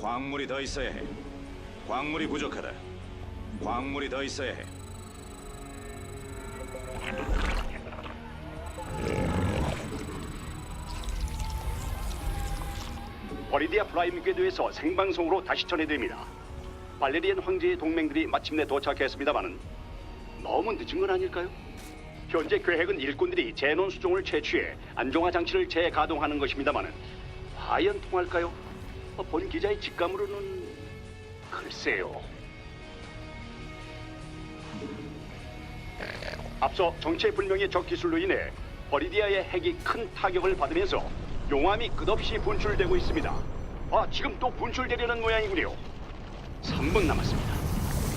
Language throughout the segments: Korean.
광물이 더 있어야 해. 광물이 부족하다. 광물이 더 있어야 해. 버리디아 프라임 궤도에서 생방송으로 다시 전해드립니다. 발레리안 황제의 동맹들이 마침내 도착했습니다마는 너무 늦은 건 아닐까요? 현재 계획은 일꾼들이 제논 수종을 채취해 안정화 장치를 재가동하는 것입니다마는 과연 통할까요? 어, 본 기자의 직감으로는 글쎄요. 앞서 정체불명의 적 기술로 인해 버리디아의 핵이 큰 타격을 받으면서 용암이 끝없이 분출되고 있습니다. 아, 지금 또 분출되려는 모양이군요. 3분 남았습니다.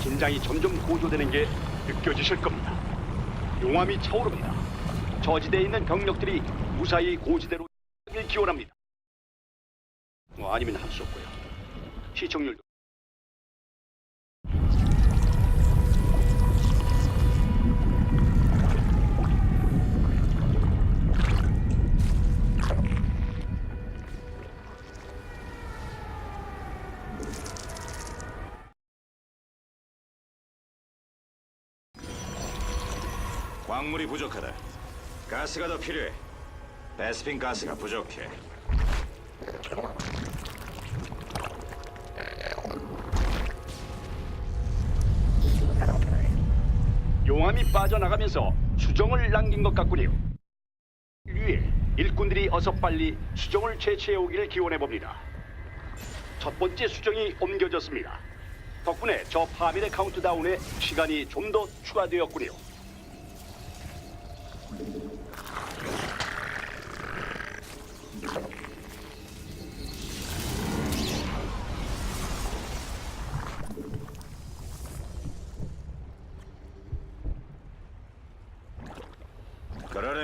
긴장이 점점 고조되는 게 느껴지실 겁니다. 용암이 차오릅니다. 저지대에 있는 병력들이 무사히 고지대로 기원합니다. 뭐 아니면 할 수 없고요. 시청률도 광물이 부족하다. 가스가 더 필요해. 베스핀 가스가 부족해. 용암이 빠져나가면서 수정을 남긴 것 같군요. 위에 일꾼들이 어서 빨리 수정을 채취해 오기를 기원해 봅니다. 첫 번째 수정이 옮겨졌습니다. 덕분에 저 파밀의 카운트다운에 시간이 좀 더 추가되었군요.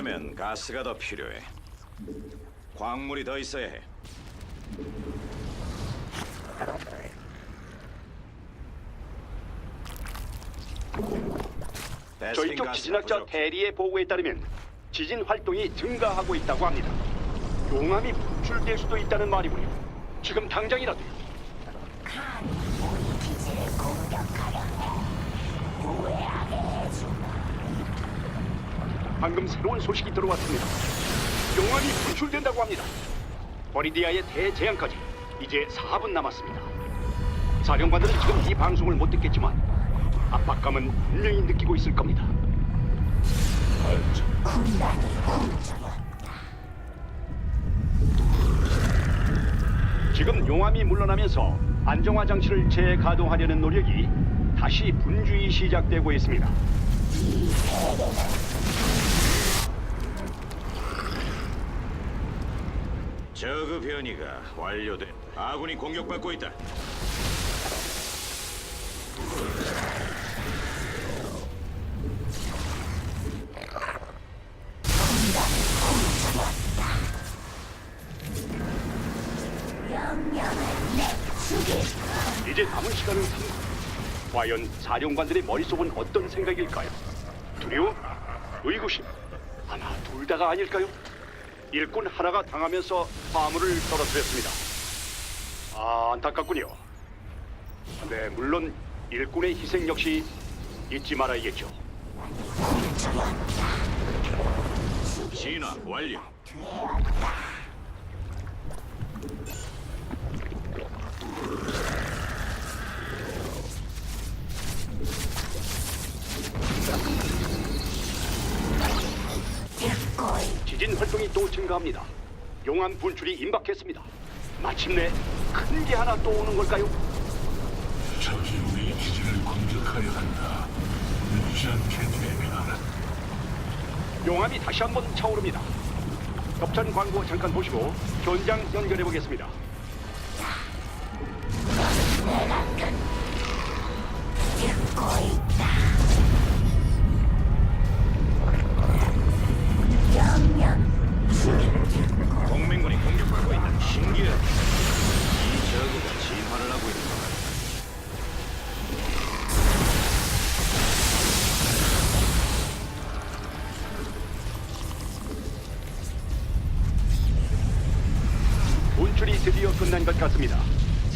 그러려면 가스가 더 필요해. 광물이 더 있어야 해. 저희 쪽 지진학자. 대리의 보고에 따르면 지진 활동이 증가하고 있다고 합니다. 용암이 분출될 수도 있다는 말이군요. 지금 당장이라도 방금 새로운 소식이 들어왔습니다. 용암이 분출된다고 합니다. 버리디아의 대재앙까지 이제 4분 남았습니다. 사령관들은 지금 이 방송을 못 듣겠지만 압박감은 분명히 느끼고 있을 겁니다. 지금 용암이 물러나면서 안정화 장치를 재가동하려는 노력이 다시 분주히 시작되고 있습니다. 저그 변이가 완료된. 아군이 공격받고 있다. 이제 남은 시간은 3분. 과연 사령관들의 머릿속은 어떤 생각일까요? 두려움? 의구심? 아마 둘 다가 아닐까요? 일꾼 하나가 당하면서 화물을 떨어뜨렸습니다. 아, 안타깝군요. 네, 물론 일꾼의 희생 역시 잊지 말아야겠죠. 진화 완료. 활동이 또 증가합니다. 용암 분출이 임박했습니다. 마침내 큰 게 하나 또 오는 걸까요? 적이 우리 기지를 공격하려 한다. 늦지 않게 대비하라. 용암이 다시 한번 차오릅니다. 협찬 광고 잠깐 보시고 현장 연결해 보겠습니다. 듣고 있다.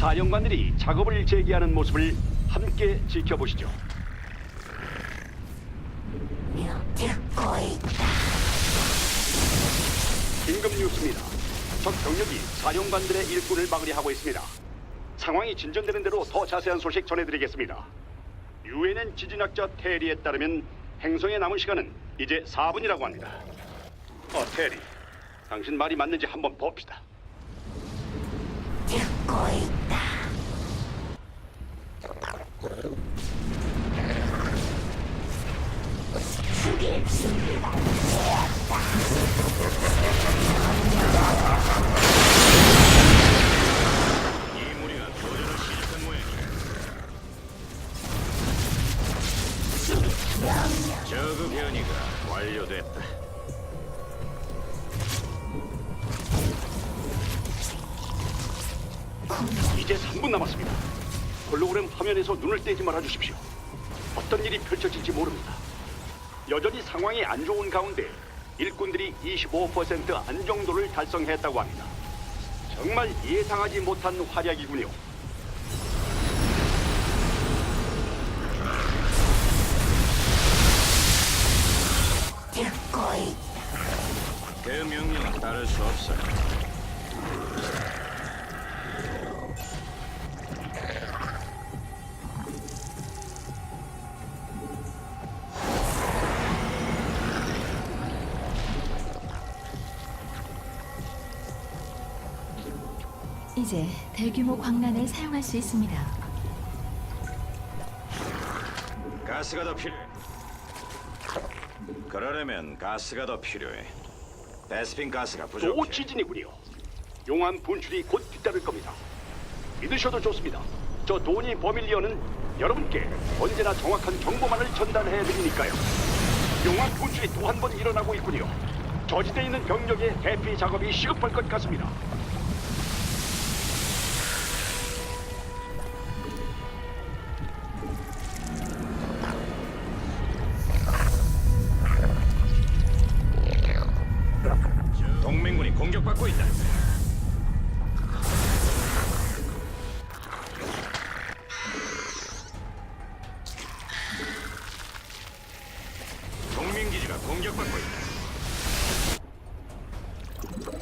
사령관들이 작업을 재개하는 모습을 함께 지켜보시죠. 듣고 있다. 긴급 뉴스입니다. 적 병력이 사령관들의 일꾼을 막으려 하고 있습니다. 상황이 진전되는 대로 더 자세한 소식 전해드리겠습니다. 유엔엔 지진학자 테리에 따르면 행성에 남은 시간은 이제 4분이라고 합니다. 어, 테리. 당신 말이 맞는지 한번 봅시다. 듣고 있다. 이 무리가 교전을 시작한 모양이야. 저그 변이가 완료됐다. 이제 3분 남았습니다. 홀로그램 화면에서 눈을 떼지 말아 주십시오. 어떤 일이 펼쳐질지 모릅니다. 여전히 상황이 안 좋은 가운데 일꾼들이 25% 안정도를 달성했다고 합니다. 정말 예상하지 못한 활약이군요. 듣고 있다. 그 명령은 따를 수 없어. 이제 대규모 광란을 사용할 수 있습니다. 가스가 더 필요해. 그러려면 가스가 더 필요해. 베스핀 가스가 또 부족해. 지진이군요. 용암 분출이 곧 뒤따를 겁니다. 믿으셔도 좋습니다. 저 도니 버밀리언은 여러분께 언제나 정확한 정보만을 전달해 드리니까요. 용암 분출이 또 한 번 일어나고 있군요. 저지대에 있는 병력의 대피 작업이 시급할 것 같습니다. 동맹군이 공격받고 있다. 동맹 기지가 공격받고 있다.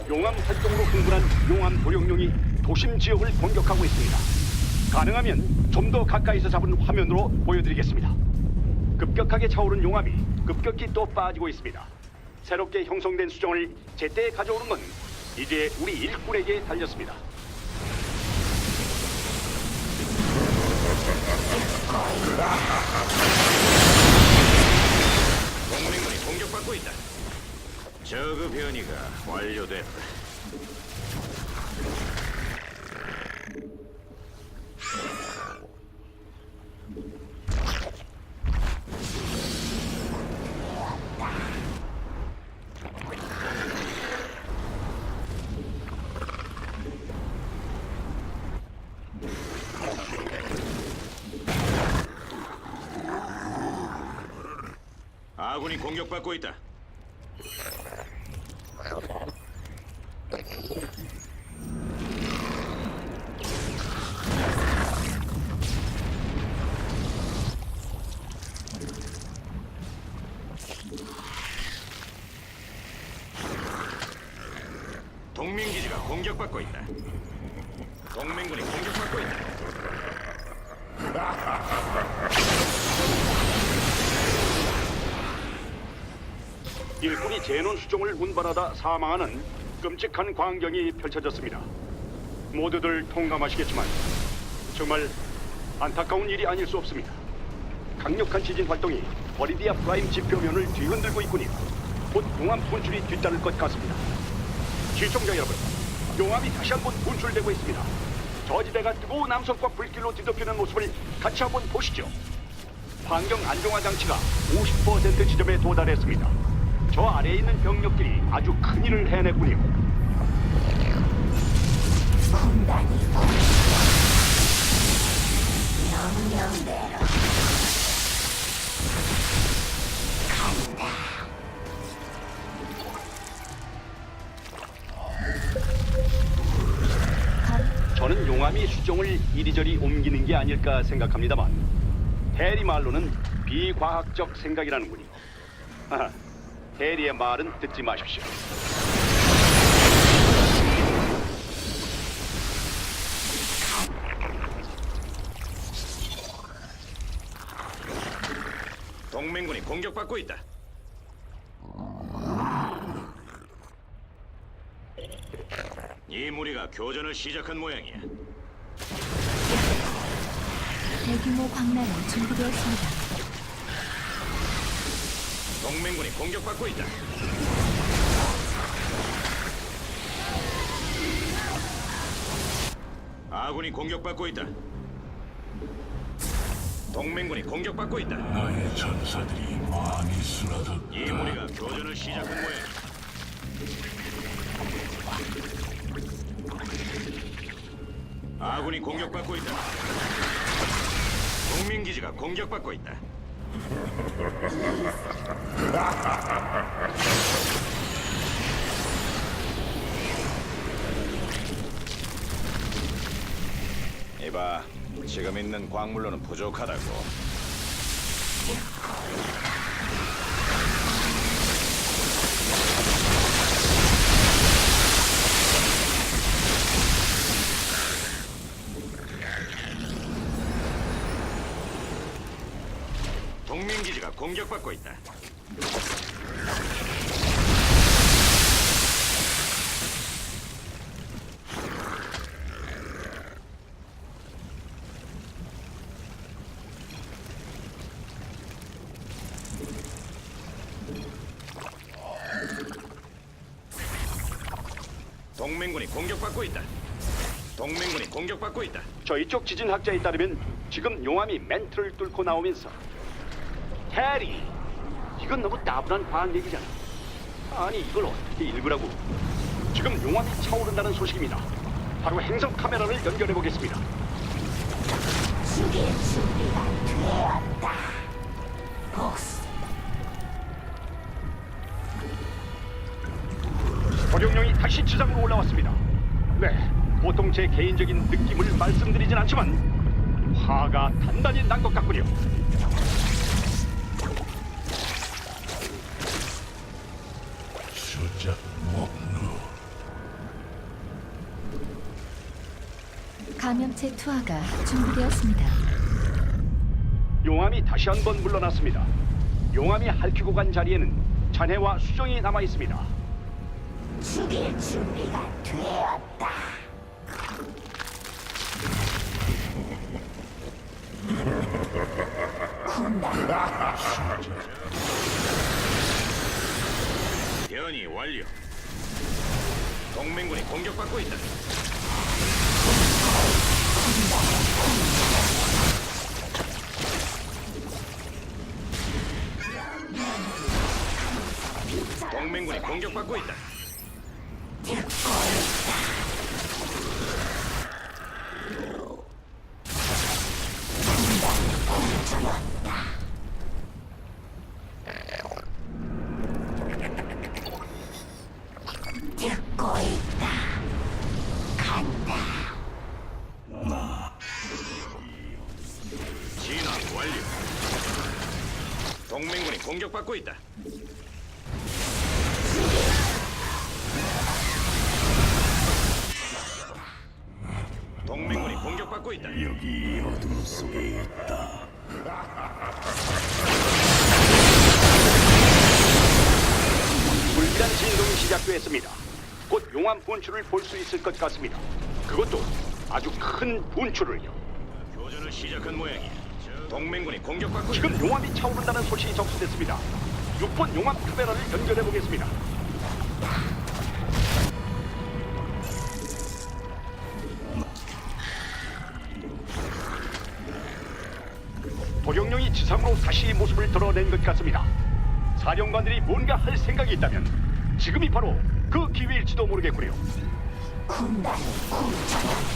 용암 활동으로 흥분한 용암 도룡룡이 도심 지역을 공격하고 있습니다. 가능하면 좀 더 가까이서 잡은 화면으로 보여드리겠습니다. 급격하게 차오른 용암이 급격히 또 빠지고 있습니다. 새롭게 형성된 수정을 제때 가져오는 건 이제 우리 일꾼에게 달렸습니다. 동맹군이 공격받고 있다. 저그 변이가 완료됐다. 아군이 공격받고 있다. 동맹 기지가 공격받고 있다. 동맹군이 공격받고 있다. 일꾼이 제논 수종을 운반하다 사망하는 끔찍한 광경이 펼쳐졌습니다. 모두들 통감하시겠지만 정말 안타까운 일이 아닐 수 없습니다. 강력한 지진 활동이 버리디아 프라임 지표면을 뒤흔들고 있군요. 곧 용암 분출이 뒤따를 것 같습니다. 시청자 여러분, 용암이 다시 한번 분출되고 있습니다. 저지대가 뜨거운 남성과 불길로 뒤덮이는 모습을 같이 한번 보시죠. 환경 안정화 장치가 50% 지점에 도달했습니다. 저 아래에 있는 병력들이 아주 큰 일을 해냈군요. 군단이 명령대로 간다. 저는 용암 용암이 수종을 이리저리 옮기는 게 아닐까 생각합니다만 대리 말로는 비과학적 생각이라는군요. 대리의 말은 듣지 마십시오. 동맹군이 공격받고 있다. 이 무리가 교전을 시작한 모양이야. 대규모 광란이 준비되었습니다. 동맹군이 공격받고 있다. 아군이 공격받고 있다. 동맹군이 공격받고 있다. 나의 전사들이 많이 이 쓰러졌다. 무리가 교전을 시작한 모양이다. 아군이 공격받고 있다. 동맹 기지가 공격받고 있다. 이봐, 지금 있는 광물로는 부족하다고. 동맹 기지가 공격받고 있다. 동맹군이 공격받고 있다. 동맹군이 공격받고 있다. 저희 쪽 지진 학자에 따르면 지금 용암이 멘트를 뚫고 나오면서 해리 이건 너무 따분한 과학 얘기잖아. 아니 이걸 어떻게 읽으라고? 지금 용암이 차오른다는 소식입니다. 바로 행성 카메라를 연결해 보겠습니다. 죽일 준비가 되었다. 복수. 도룡령이 다시 지상으로 올라왔습니다. 네 보통 제 개인적인 느낌을 말씀드리진 않지만 화가 단단히 난 것 같군요 감염체 투하가 준비되었습니다. 용암이 다시 한 번 물러났습니다. 용암이 핥히고 간 자리에는 잔해와 수정이 남아 있습니다. 죽일 준비가 되었다. 변이 완료. 동맹군이 공격받고 있다. 동맹군이 공격받고 있다. 공격받고 있다. 동맹군이 공격받고 있다. 여기 어둠 속에 있다. 불길한 진동이 시작되었습니다. 곧 용암 분출을 볼 수 있을 것 같습니다. 그것도 아주 큰 분출을요. 교전을 시작한 모양이야. 동맹군이 공격받고 있다. 지금 용암이 차오른다는 소식이 접수됐습니다. 6번 용암 카메라를 연결해 보겠습니다. 도경령이 지상으로 다시 모습을 드러낸 것 같습니다. 사령관들이 뭔가 할 생각이 있다면 지금이 바로 그 기회일지도 모르겠군요. 군단이 굴처럼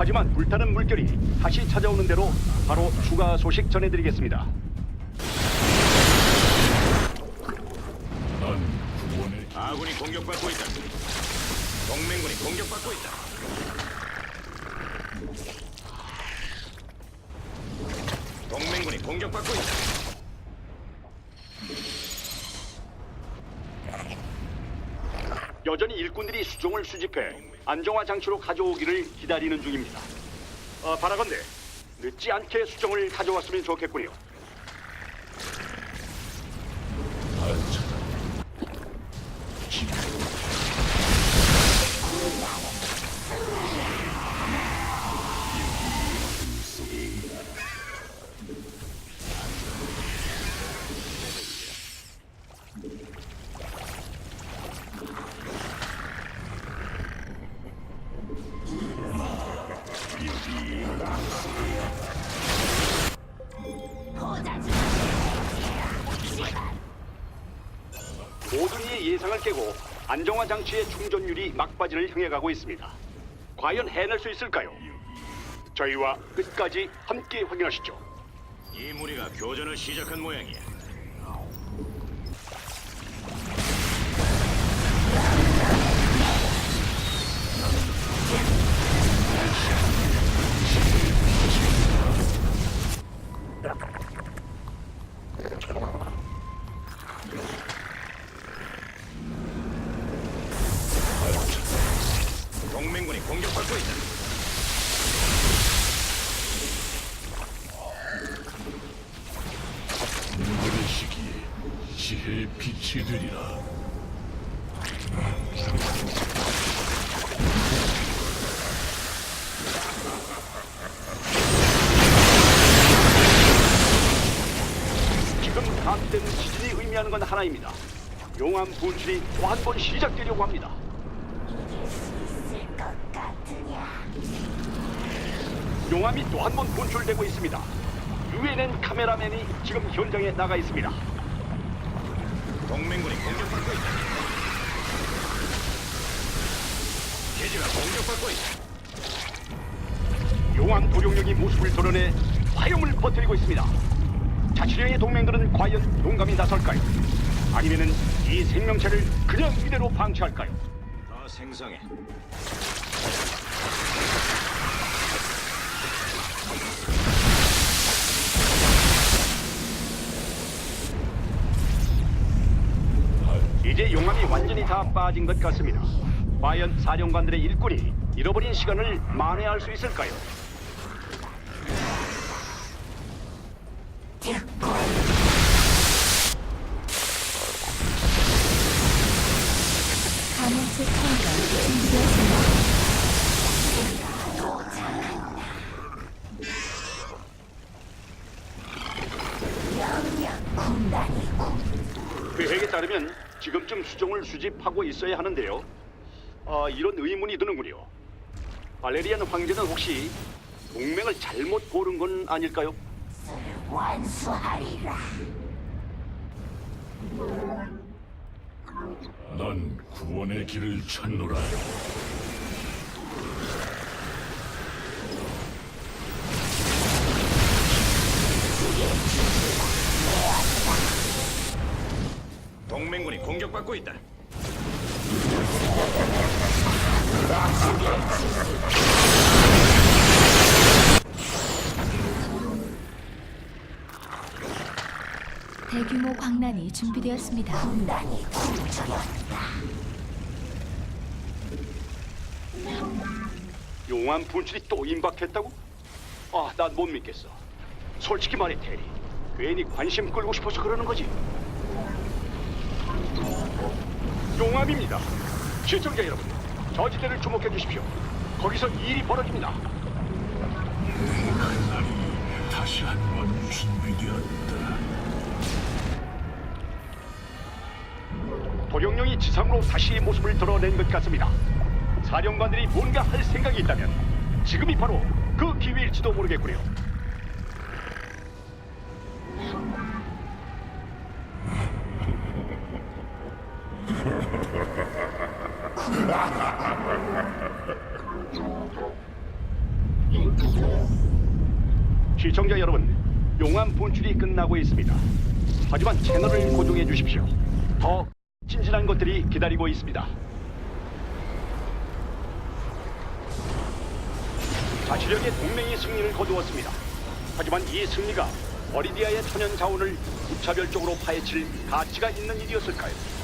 하지만 불타는 물결이 다시 찾아오는 대로 바로 추가 소식 전해드리겠습니다. 아군이 공격받고 있다. 동맹군이 공격받고 있다. 여전히 일꾼들이 수종을 수집해 안정화 장치로 가져오기를 기다리는 중입니다. 어, 바라건대 늦지 않게 수정을 가져왔으면 좋겠군요. 모든 이의 예상을 깨고 안정화 장치의 충전율이 막바지를 향해 가고 있습니다. 과연 해낼 수 있을까요? 저희와 끝까지 함께 확인하시죠. 이 무리가 교전을 시작한 모양이야. 공격받고 있다. 물의 시기에 지혜의 빛이 되리라 지금 감된 지진이 의미하는 건 하나입니다. 용암 분출이 또 한 번 시작되려고 합니다. 용암이 또 한 번 분출되고 있습니다. 유엔엔 카메라맨이 지금 현장에 나가 있습니다. 동맹군이 공격받고 있다. 기지가 공격받고 있다. 용암 도룡령이 모습을 드러내 화염을 퍼뜨리고 있습니다. 자치령의 동맹들은 과연 용감히 나설까요? 아니면은 이 생명체를 그냥 이대로 방치할까요? 더 생성해. 완전히 다 빠진 것 같습니다. 과연 사령관들의 일꾼이 잃어버린 시간을 만회할 수 있을까요? 지금쯤 수종을 수집하고 있어야 하는데요. 아, 이런 의문이 드는군요. 발레리안 황제는 혹시 동맹을 잘못 고른 건 아닐까요? 완수하리라. 난 구원의 길을 찾노라 공격받고 있다. 대규모 광란이 준비되었습니다. 군단이 굶주렸다. 용암 분출이 또 임박했다고? 아, 난 못 믿겠어. 솔직히 말해, 테리. 괜히 관심 끌고 싶어서 그러는 거지. 용암입니다. 시청자 여러분, 저지대를 주목해 주십시오. 거기서 일이 벌어집니다. 날이 다시 한 번 준비되었다 도령령이 지상으로 다시 모습을 드러낸 것 같습니다. 사령관들이 뭔가 할 생각이 있다면 지금이 바로 그 기회일지도 모르겠군요. 시청자 여러분, 용암 분출이 끝나고 있습니다. 하지만 채널을 고정해 주십시오. 더 진실한 것들이 기다리고 있습니다. 자치력의 동맹이 승리를 거두었습니다. 하지만 이 승리가 버리디아의 천연 자원을 무차별적으로 파헤칠 가치가 있는 일이었을까요?